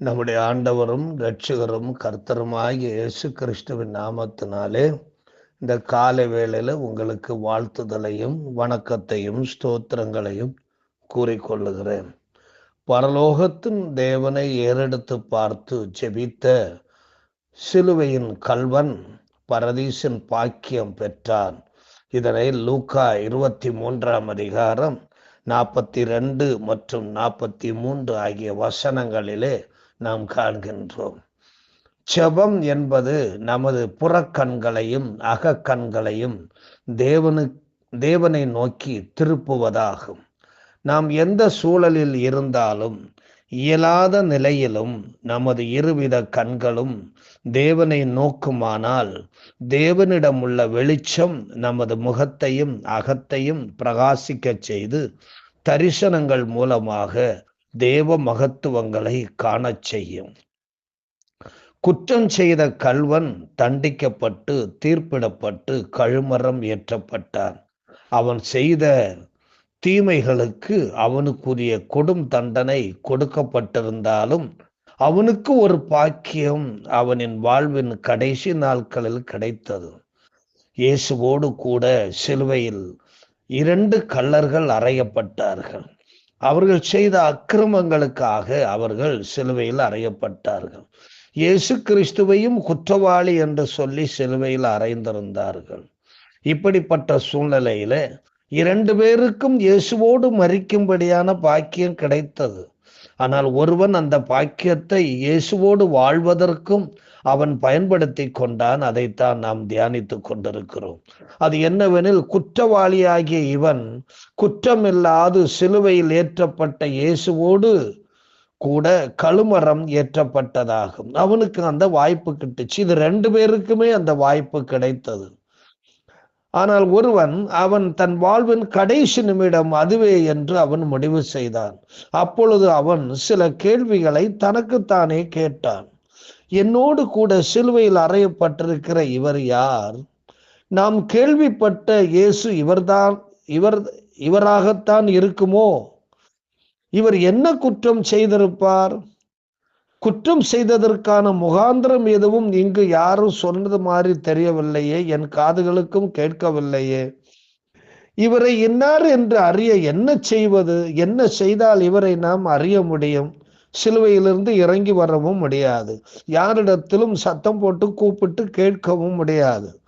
நம்முடைய ஆண்டவரும் இரட்சகரும் கர்த்தருமாகிய இயேசு கிறிஸ்துவின் நாமத்தினாலே இந்த காலை வேளையில் உங்களுக்கு வாழ்த்துதலையும் வணக்கத்தையும் ஸ்தோத்திரங்களையும் கூறிக்கொள்ளுகிறேன். பரலோகத்தின் தேவனை ஏறெடுத்து பார்த்து ஜெபித்த சிலுவையின் கல்வன் பரதீசின் பாக்கியம் பெற்றான். இதனை லூக்கா இருபத்தி மூன்றாம் அதிகாரம் நாற்பத்தி ரெண்டு மற்றும் நாற்பத்தி மூன்று ஆகிய வசனங்களிலே நாம் காண்கின்றோம். செபம் என்பது நமது புறக்கண்களையும் அகக்கண்களையும் தேவனு தேவனை நோக்கி திருப்புவதாகும். நாம் எந்த சூழலில் இருந்தாலும் இயலாத நிலையிலும் நமது இருவித கண்களும் தேவனை நோக்குமானால் தேவனிடம் உள்ள வெளிச்சம் நமது முகத்தையும் அகத்தையும் பிரகாசிக்கச் செய்து தரிசனங்கள் மூலமாக தேவ மகத்துவங்களை காணச் செய்யும். குற்றம் செய்த கல்வன் தண்டிக்கப்பட்டு தீர்ப்பிடப்பட்டு கழுமரம் ஏற்றப்பட்டான். அவன் செய்த தீமைகளுக்கு அவனுக்குரிய கொடும் தண்டனை கொடுக்கப்பட்டிருந்தாலும் அவனுக்கு ஒரு பாக்கியம் அவனின் வாழ்வின் கடைசி நாட்களில் கிடைத்தது. இயேசுவோடு கூட சிலுவையில் இரண்டு கள்ளர்கள் அறையப்பட்டார்கள். அவர்கள் செய்த அக்கிரமங்களுக்காக அவர்கள் சிலுவையில் அறையப்பட்டார்கள். இயேசு கிறிஸ்துவையும் குற்றவாளி என்று சொல்லி சிலுவையில் அறைந்திருந்தார்கள். இப்படிப்பட்ட சூழ்நிலையில இரண்டு பேருக்கும் இயேசுவோடு மறிக்கும்படியான பாக்கியம் கிடைத்தது. ஆனால் ஒருவன் அந்த பாக்கியத்தை இயேசுவோடு வாழ்வதற்கும் அவன் பயன்படுத்தி கொண்டான் அதைத்தான் நாம் தியானித்து கொண்டிருக்கிறோம். அது என்னவெனில் குற்றவாளியாகிய இவன் குற்றமில்லாது சிலுவையில் ஏற்றப்பட்ட இயேசுவோடு கூட கழுமரம் ஏற்றப்பட்டதாகும். அவனுக்கு அந்த வாய்ப்பு கிட்டுச்சு. இது ரெண்டு பேருக்குமே அந்த வாய்ப்பு கிடைத்தது. ஆனால் ஒருவன் அவன் தன் வாழ்வின் கடைசி நிமிடம் அதுவே என்று அவன் முடிவு செய்தான். அப்பொழுது அவன் சில கேள்விகளை தனக்குத்தானே கேட்டான். என்னோடு கூட சிலுவையில் அறையப்பட்டிருக்கிற இவர் யார்? நாம் கேள்விப்பட்ட இயேசு இவர்தான் இவர் இவராகத்தான் இருக்குமோ? இவர் என்ன குற்றம் செய்திருப்பார்? குற்றம் செய்ததற்கான முகாந்திரம் எதுவும் இங்கு யாரும் சொன்னது மாதிரி தெரியவில்லையே என் காதுகளுக்கும் கேட்கவில்லையே. இவரை இன்னார் என்று அறிய என்ன செய்வது? என்ன செய்தால் இவரை நாம் அறிய முடியும்? சிலுவையிலிருந்து இறங்கி வரவும் முடியாது. யாரிடத்திலும் சத்தம் போட்டு கூப்பிட்டு கேட்கவும் முடியாது.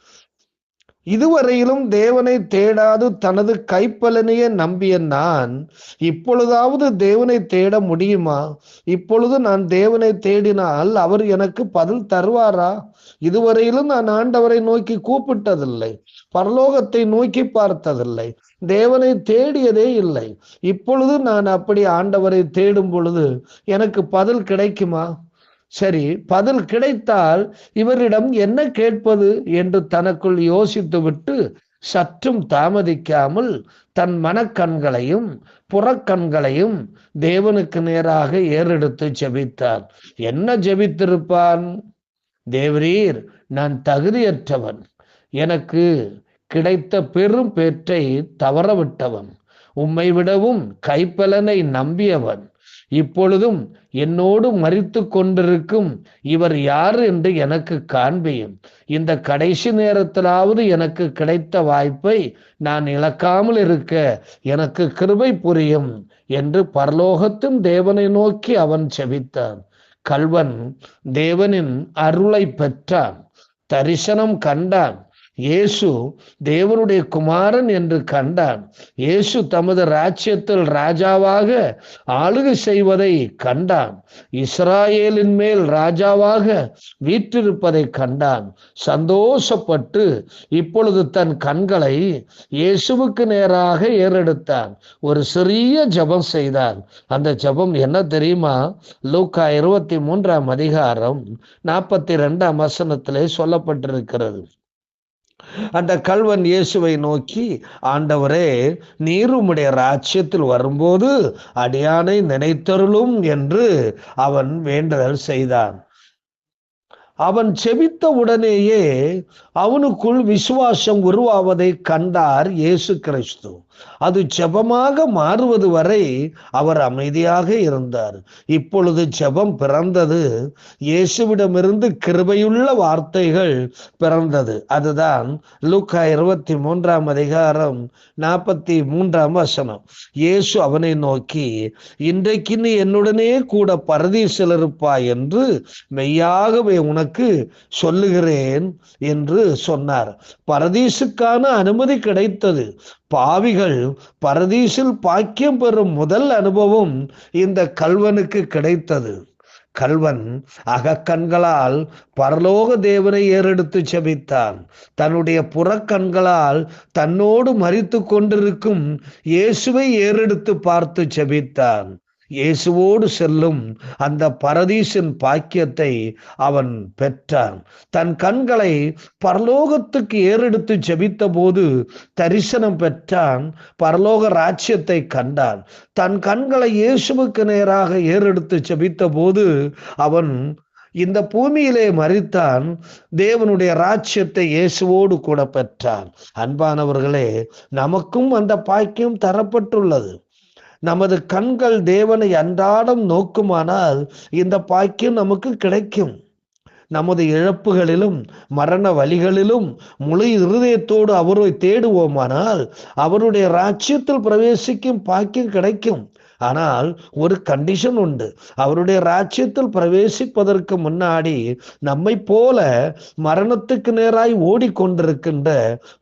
இதுவரையிலும் தேவனை தேடாது தனது கைப்பலனையே நம்பிய நான். இப்பொழுதாவது தேவனை தேட முடியுமா? இப்பொழுது நான் தேவனை தேடினால் அவர் எனக்கு பதில் தருவாரா? இதுவரையிலும் நான் ஆண்டவரை நோக்கி கூப்பிட்டதில்லை. பரலோகத்தை நோக்கி பார்த்ததில்லை. தேவனை தேடியதே இல்லை. இப்பொழுது நான் அப்படி ஆண்டவரை தேடும் பொழுது எனக்கு பதில் கிடைக்குமா? சரி பதில் கிடைத்தால் இவரிடம் என்ன கேட்பது என்று தனக்குள் யோசித்துவிட்டு சற்றும் தாமதிக்காமல் தன் மனக்கண்களையும் புறக்கண்களையும் தேவனுக்கு நேராக ஏறெடுத்து ஜெபித்தார். என்ன ஜெபித்திருப்பான்? தேவரீர் நான் தகுதியற்றவன். எனக்கு கிடைத்த பெரும் பேற்றை தவறவிட்டவன். உம்மை விடவும் கைப்பலனை நம்பியவன். இப்பொழுதும் என்னோடு மறித்து கொண்டிருக்கும் இவர் யார் என்று எனக்கு காண்பியும் இந்த கடைசி நேரத்திலாவது எனக்கு கிடைத்த வாய்ப்பை நான் இழக்காமல் இருக்க எனக்கு கிருபை புரியும் என்று பரலோகத்தின் தேவனை நோக்கி அவன் செபித்தான். கல்வன் தேவனின் அருளை பெற்றான். தரிசனம் கண்டான். இயேசு தேவனுடைய குமாரன் என்று கண்டான். இயேசு தமது ராஜ்யத்தில் ராஜாவாக ஆளுகை செய்வதை கண்டான். இஸ்ராயேலின் மேல் ராஜாவாக வீற்றிருப்பதை கண்டான். சந்தோஷப்பட்டு இப்பொழுது தன் கண்களை இயேசுவுக்கு நேராக ஏறெடுத்தான். ஒரு சிறிய ஜபம் செய்தான். அந்த ஜபம் என்ன தெரியுமா? லூக்கா இருபத்தி மூன்றாம் அதிகாரம் நாற்பத்தி ரெண்டாம் வசனத்திலே சொல்லப்பட்டிருக்கிறது. அந்த கல்வன் இயேசுவை நோக்கி ஆண்டவரே நீர் உம்முடைய ராஜ்யத்தில் வரும்போது அடியானை நினைத்தருளும் என்று அவன் வேண்டுதல் செய்தான். அவன் செபித்த உடனேயே அவனுக்குள் விசுவாசம் உருவாவதை கண்டார் இயேசு கிறிஸ்து. அது ஜபமாக மாறுவது வரை அவர் அமைதியாக இருந்தார். இப்பொழுது ஜெபம் பிறந்தது. இயேசுவிடமிருந்து கிருபையுள்ள வார்த்தைகள் பிறந்தது. அதுதான் லூக்கா இருபத்தி மூன்றாம் அதிகாரம் நாற்பத்தி மூன்றாம் வசனம். இயேசு அவனை நோக்கி இன்றைக்கு நீ என்னுடனே கூட பரதீசில் இருப்பாய் என்று மெய்யாகவே உனக்கு சொல்லுகிறேன் என்று சொன்னார். பரதீசுக்கான அனுமதி கிடைத்தது. பாவிகள் பரதீசில் பாக்கியம் பெறும் முதல் அனுபவம் இந்த கல்வனுக்கு கிடைத்தது. கல்வன் அகக்கண்களால் பரலோக தேவனை ஏறெடுத்து செபித்தான். தன்னுடைய புறக்கண்களால் தன்னோடு மறித்து கொண்டிருக்கும் இயேசுவை ஏறெடுத்து பார்த்து செபித்தான். இயேசுவோடு செல்லும் அந்த பரதீசின் பாக்கியத்தை அவன் பெற்றான். தன் கண்களை பரலோகத்துக்கு ஏறெடுத்து ஜெபித்த போது தரிசனம் பெற்றான் பரலோக ராஜ்யத்தை கண்டான். தன் கண்களை இயேசுவுக்கு நேராக ஏறெடுத்து ஜெபித்த போது அவன் இந்த பூமியிலே மறித்தான் தேவனுடைய ராஜ்யத்தை இயேசுவோடு கூட பெற்றான். அன்பானவர்களே நமக்கும் அந்த பாக்கியம் தரப்பட்டுள்ளது. நமது கண்கள் தேவனை அன்றாடம் நோக்குமானால் இந்த பாக்கியம் நமக்கு கிடைக்கும். நமது இழப்புகளிலும் மரண வழிகளிலும் முழு இருதயத்தோடு அவரை தேடுவோமானால் அவருடைய ராஜ்யத்தில் பிரவேசிக்கும் பாக்கியம் கிடைக்கும். ஆனால் ஒரு கண்டிஷன் உண்டு. அவருடைய ராஜ்யத்தில் பிரவேசிப்பதற்கு முன்னாடி நம்மை போல மரணத்துக்கு நேராய் ஓடிக்கொண்டிருக்கின்ற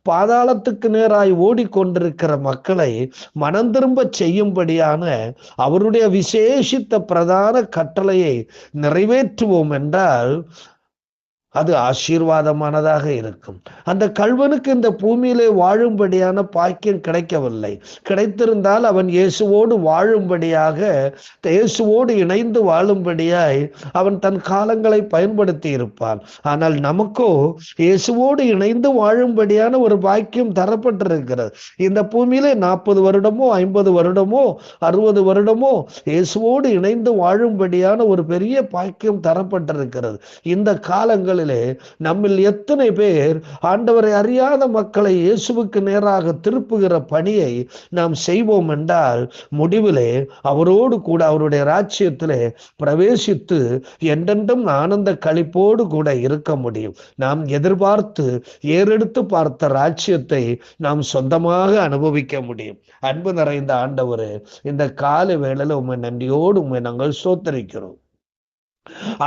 பாதாளத்துக்கு நேராய் ஓடிக்கொண்டிருக்கிற மக்களை மனம் திரும்ப செய்யும்படியான அவருடைய விசேஷித்த பிரதான கட்டளையை நிறைவேற்றுவோம் என்றால் அது ஆசீர்வாதமானதாக இருக்கும். அந்த கல்வனுக்கு இந்த பூமியிலே வாழும்படியான பாக்கியம் கிடைக்கவில்லை. கிடைத்திருந்தால் அவன் இயேசுவோடு வாழும்படியாக இயேசுவோடு இணைந்து வாழும்படியாய் அவன் தன் காலங்களை பயன்படுத்தி இருப்பான் ஆனால் நமக்கோ இயேசுவோடு இணைந்து வாழும்படியான ஒரு பாக்கியம் தரப்பட்டிருக்கிறது. இந்த பூமியிலே நாற்பது வருடமோ ஐம்பது வருடமோ அறுபது வருடமோ இயேசுவோடு இணைந்து வாழும்படியான ஒரு பெரிய பாக்கியம் தரப்பட்டிருக்கிறது. இந்த காலங்கள் நாட்களிலே நம்மில் எத்தனை பேர் ஆண்டவரை அறியாத மக்களை இயேசுவுக்கு நேராக திருப்புகிற பணியை நாம் செய்வோம் என்றால் முடிவிலே அவரோடு கூட அவருடைய ராஜ்யத்திலே பிரவேசித்து என்றென்றும் ஆனந்த கழிப்போடு கூட இருக்க முடியும். நாம் எதிர்பார்த்து ஏறெடுத்து பார்த்த ராஜ்யத்தை நாம் சொந்தமாக அனுபவிக்க முடியும். அன்பு நிறைந்த ஆண்டவர் இந்த கால வேளையில் உண்மை நன்றியோடு உண்மை நாங்கள் சோத்தரிக்கிறோம்.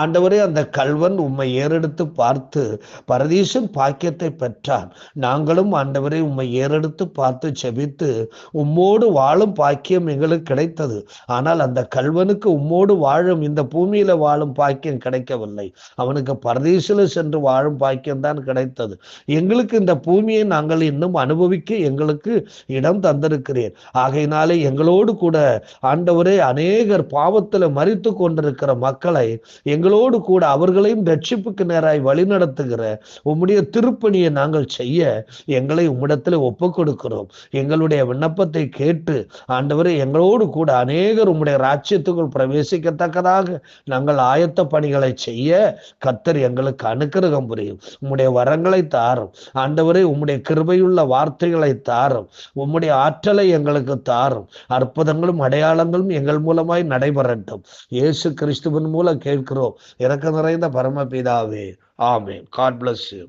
ஆண்டவரே அந்த கல்வன் உம்மை ஏறெடுத்து பார்த்து பரதீசன் பாக்கியத்தை பெற்றான். நாங்களும் ஆண்டவரே உம்மை ஏறெடுத்து பார்த்து செபித்து உம்மோடு வாழும் பாக்கியம் எங்களுக்கு கிடைத்தது. ஆனால் அந்த கல்வனுக்கு உம்மோடு வாழும் இந்த பூமியில வாழும் பாக்கியம் கிடைக்கவில்லை. அவனுக்கு பரதீசில சென்று வாழும் பாக்கியம் தான் கிடைத்தது. எங்களுக்கு இந்த பூமியை நாங்கள் இன்னும் அனுபவிக்க எங்களுக்கு இடம் தந்திருக்கிறேன். ஆகையினாலே எங்களோடு கூட ஆண்டவரே அநேகர் பாவத்தில் மறித்து கொண்டிருக்கிற மக்களை எங்களோடு கூட அவர்களையும் ரட்சிப்புக்கு நேராய் வழிநடத்துகிற உம்முடைய திருப்பணியை நாங்கள் செய்ய எங்களை உம்மிடத்தில் ஒப்பு கொடுக்கிறோம் எங்களுடைய விண்ணப்பத்தை கேட்டு ஆண்டவரை எங்களோடு கூட அநேகர் உம்முடைய ராஜ்யத்துக்குள் பிரவேசிக்கத்தக்கதாக நாங்கள் ஆயத்த பணிகளை செய்ய கத்தர் எங்களுக்கு அனுக்கிரகம் புரியும். உம்முடைய வரங்களை தாரும். ஆண்டவரை உம்முடைய கிருபையுள்ள வார்த்தைகளை தாரும். உம்முடைய ஆற்றலை எங்களுக்கு தாரும். அற்புதங்களும் அடையாளங்களும் எங்கள் மூலமாய் நடைபெறட்டும். இயேசு கிறிஸ்துவின் மூலம் கே கேட்கிறோம். இறக்க நிறைந்த பரமபிதாவே. ஆமே காட் பிளஸ் யூ